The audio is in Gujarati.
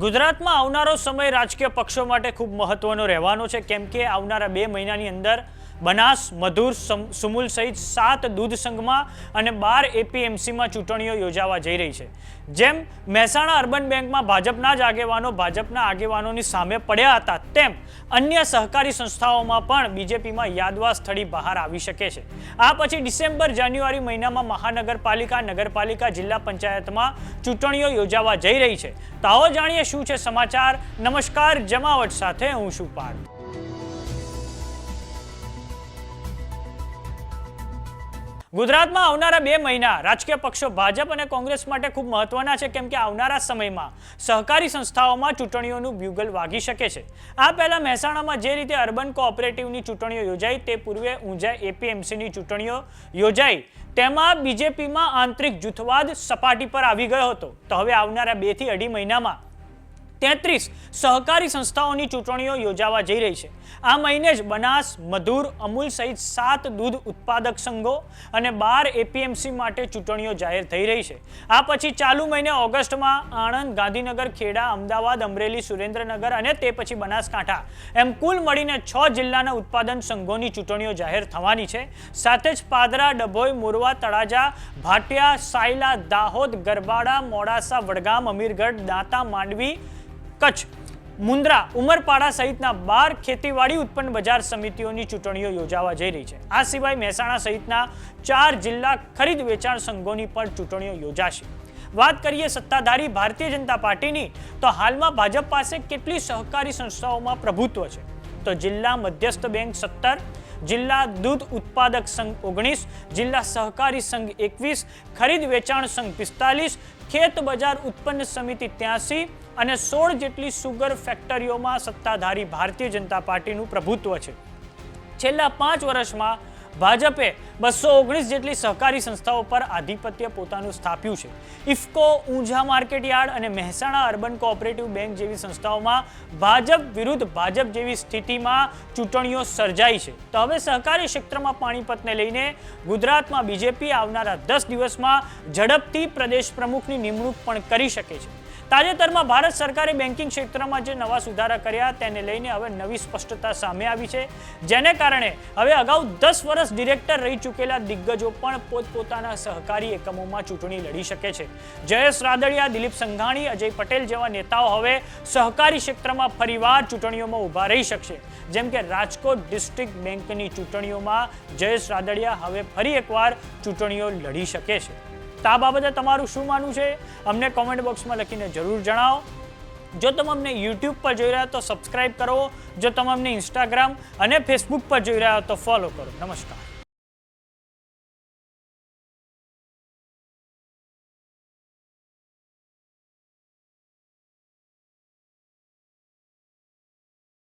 ગુજરાતમાં આવનારો સમય રાજકીય પક્ષો માટે ખૂબ મહત્વનો રહેવાનો છે. કેમ કે આવનારા બે મહિનાની અંદર બનાસ, મધુર, સમ- સુમુલ સહિત સાત દૂધ સંઘમાં અને બાર એપીએમસીમાં ચૂંટણીઓ યોજાવા જઈ રહી છે. જેમ મહેસાણા અર્બન બેંકમાં ભાજપના જ આગેવાનો, ભાજપના આગેવાનોની સામે પડ્યા હતા, તેમ અન્ય સહકારી સંસ્થાઓમાં પણ બીજેપીમાં યાદવા સ્થળી બહાર આવી શકે છે. આ પછી ડિસેમ્બર, જાન્યુઆરી મહિનામાં મહાનગરપાલિકા, નગરપાલિકા, જિલ્લા પંચાયતમાં ચૂંટણીઓ યોજાવા જઈ રહી છે. તો આવો જાણીએ શું છે સમાચાર? નમસ્કાર, જમાવટ સાથે હું છું પાર્થ. ગુજરાતમાં આવનારા બે મહિના રાજકીય પક્ષો ભાજપ અને કોંગ્રેસ માટે ખૂબ મહત્વના છે, કેમ કે આવનારા સમયમાં સહકારી સંસ્થાઓમાં ચૂંટણીઓનું બ્યુગલ વાગી શકે છે. આ પહેલાં મહેસાણામાં જે રીતે અર્બન કોઓપરેટિવની ચૂંટણીઓ યોજાઈ, તે પૂર્વે ઊંઝા એપીએમસીની ચૂંટણીઓ યોજાઈ. તેમાં બીજેપીમાં આંતરિક જૂથવાદ સપાટી પર આવી ગયો હતો. તો હવે આવનારા બેથી અઢી મહિનામાં તેત્રીસ સહકારી સંસ્થાઓની ચૂંટણીઓ યોજાવા જઈ રહી છે. આ મહિને જ બનાસ, મધુર, અમૂલ સહિત સાત દૂધ ઉત્પાદક સંઘો અને બાર એપીએમસી માટે ચૂંટણીઓ જાહેર થઈ રહી છે. આ પછી ચાલુ મહિને ઓગસ્ટમાં આણંદ, ગાંધીનગર, ખેડા, અમદાવાદ, અમરેલી, સુરેન્દ્રનગર અને તે પછી બનાસકાંઠા એમ કુલ મળીને છ જિલ્લાના ઉત્પાદન સંઘોની ચૂંટણીઓ જાહેર થવાની છે. સાથે જ પાદરા, ડભોઈ, મોરવા, તળાજા, ભાટિયા, સાયલા, દાહોદ, ગરબાડા, મોડાસા, વડગામ, અમીરગઢ, દાંતા, માંડવી કચ્છ. મુન્દ્રા ઉમરપાડા સહિતના બાર ખેતીવાડી ઉત્પન્ન બજાર સમિતિઓની ચૂંટણીઓ યોજાવા જઈ રહી છે. આ સિવાય મહેસાણા સહિતના ચાર જિલ્લા ખરીદ વેચાણ સંઘોની પણ ચૂંટણીઓ યોજાશે. વાત કરીએ સત્તાધારી ભારતીય જનતા પાર્ટીની, તો હાલમાં ભાજપ પાસે કેટલી સહકારી સંસ્થાઓમાં પ્રભુત્વ છે? તો જિલ્લા મધ્યસ્થ બેંક સત્તર, જિલ્લા દૂધ ઉત્પાદક સંઘ ઓગણીસ, જિલ્લા સહકારી સંઘ એકવીસ, ખરીદ વેચાણ સંઘ પિસ્તાલીસ, ખેત બજાર ઉત્પન્ન સમિતિ ત્યાસી અને સોળ જેટલી સુગર ફેક્ટરીઓમાં સત્તાધારી ભારતીય જનતા પાર્ટીનું પ્રભુત્વ છે. છેલ્લા પાંચ વર્ષમાં ભાજપે બસો ઓગણીસ જેટલી સહકારી સંસ્થાઓ પર આધિપત્ય પોતાનું સ્થાપ્યું છે. ઇફકો, ઊંઝા માર્કેટયાર્ડ અને મહેસાણા અર્બન કોઓપરેટિવ બેંક જેવી સંસ્થાઓમાં ભાજપ વિરુદ્ધ ભાજપ જેવી સ્થિતિમાં ચૂંટણીઓ સર્જાઈ છે. તો હવે સહકારી ક્ષેત્રમાં પાણીપતને લઈને ગુજરાતમાં બીજેપી આવનારા દસ દિવસમાં ઝડપથી પ્રદેશ પ્રમુખની નિમણૂક પણ કરી શકે છે. તાજેતરમાં ભારત સરકારે બેન્કિંગ ક્ષેત્રમાં જે નવા સુધારા કર્યા તેને લઈને હવે નવી સ્પષ્ટતા સામે આવી છે. જેને કારણે હવે અગાઉ દસ વર્ષ ડિરેક્ટર રહી ચૂકેલા દિગ્ગજો પણ પોતપોતાના સહકારી એકમોમાં ચૂંટણી લડી શકે છે. જયેશ રાદડિયા, દિલીપ સંઘાણી, અજય પટેલ જેવા નેતાઓ હવે સહકારી ક્ષેત્રમાં ફરીવાર ચૂંટણીઓમાં ઊભા રહી શકશે. જેમ કે રાજકોટ ડિસ્ટ્રિક્ટ બેંકની ચૂંટણીઓમાં જયેશ રાદડિયા હવે ફરી એકવાર ચૂંટણીઓ લડી શકે છે. તો આ બાબતે તમારું શું માનવું છે? અમને કોમેન્ટ બોક્સમાં લખીને જરૂર જણાવો. જો તમે અમને યુટ્યુબ પર જોઈ રહ્યા તો સબસ્ક્રાઈબ કરો. જો તમે અમને ઇન્સ્ટાગ્રામ અને ફેસબુક પર જોઈ રહ્યા તો ફોલો કરો. નમસ્કાર.